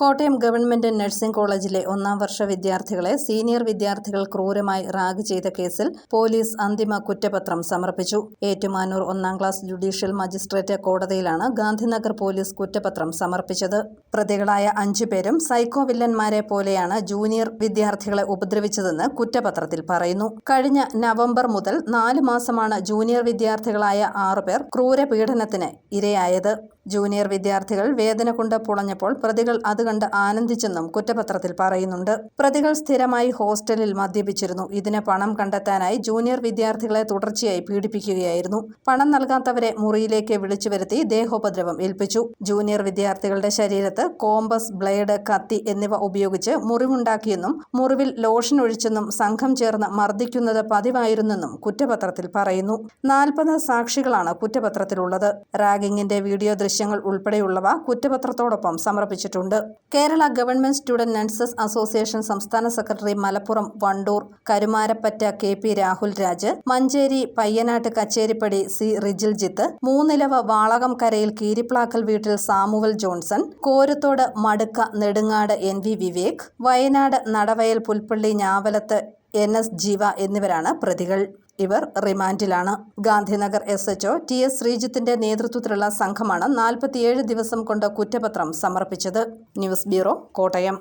Kottayam government nursing കോളേജിലെ ഒന്നാം വർഷ വിദ്യാർത്ഥികളെ സീനിയർ വിദ്യാർത്ഥികൾ ക്രൂരമായി റാഗ് ചെയ്ത കേസിൽ പോലീസ് അന്തിമ കുറ്റപത്രം സമർപ്പിച്ചു. ഏറ്റുമാനൂർ ഒന്നാം ക്ലാസ് ജുഡീഷ്യൽ മജിസ്ട്രേറ്റ് കോടതിയിലാണ് ഗാന്ധിനഗർ പോലീസ് കുറ്റപത്രം സമർപ്പിച്ചത്. പ്രതികളായ അഞ്ചു പേരും സൈക്കോ വില്ലന്മാരെ പോലെയാണ് ജൂനിയർ വിദ്യാർത്ഥികളെ ഉപദ്രവിച്ചതെന്ന് കുറ്റപത്രത്തിൽ പറയുന്നു. കഴിഞ്ഞ നവംബർ മുതൽ നാല് മാസമാണ് ജൂനിയർ വിദ്യാർത്ഥികളായ ആറുപേർ ക്രൂരപീഡനത്തിന് ഇരയായത്. ജൂനിയർ വിദ്യാർത്ഥികൾ വേദന കൊണ്ട് പുളഞ്ഞപ്പോൾ പ്രതികൾ അത് കണ്ട് ആനന്ദിച്ചെന്നും കുറ്റപത്രത്തിൽ പറയുന്നുണ്ട്. പ്രതികൾ സ്ഥിരമായി ഹോസ്റ്റലിൽ മദ്യപിച്ചിരുന്നു. ഇതിന് പണം കണ്ടെത്താനായി ജൂനിയർ വിദ്യാർത്ഥികളെ തുടർച്ചയായി പീഡിപ്പിക്കുകയായിരുന്നു. പണം നൽകാത്തവരെ മുറിയിലേക്ക് വിളിച്ചു വരുത്തി ദേഹോപദ്രവം ഏൽപ്പിച്ചു. ജൂനിയർ വിദ്യാർത്ഥികളുടെ ശരീരത്ത് കോമ്പസ് ബ്ലേഡ് കത്തി എന്നിവ ഉപയോഗിച്ച് മുറിവുണ്ടാക്കിയെന്നും മുറിവിൽ ലോഷൻ ഒഴിച്ചെന്നും സംഘം ചേർന്ന് മർദ്ദിക്കുന്നത് പതിവായിരുന്നെന്നും കുറ്റപത്രത്തിൽ പറയുന്നു. നാൽപ്പത് സാക്ഷികളാണ് കുറ്റപത്രത്തിലുള്ളത്. റാഗിങ്ങിന്റെ വീഡിയോ ദൃശ്യങ്ങൾ ഉൾപ്പെടെയുള്ളവ കുറ്റപത്രത്തോടൊപ്പം സമർപ്പിച്ചിട്ടുണ്ട്. Kerala government student nurses association സംസ്ഥാന secretary Malappuram Wandoor Karumarappatta K P Rahul Raj Manjeri Payyanad Kacheripadi C Rijil Jith Moonnilavu Valakom കരയിൽ കീരിപ്ലാക്കൽ വീട്ടിൽ Samuel Johnson Korathode Madukka Nedungad N V Vivek Wayanad Nadavayal Pulpally Njavalath N S Jeeva എന്നിവരാണ് പ്രതികൾ. ഇവർ റിമാൻഡിലാണ്. Gandhinagar S H O T S ശ്രീജിത്തിന്റെ നേതൃത്വത്തിലുള്ള സംഘമാണ് നാൽപ്പത്തിയേഴ് ദിവസം കൊണ്ട് കുറ്റപത്രം സമർപ്പിച്ചത്. News bureau Kottayam.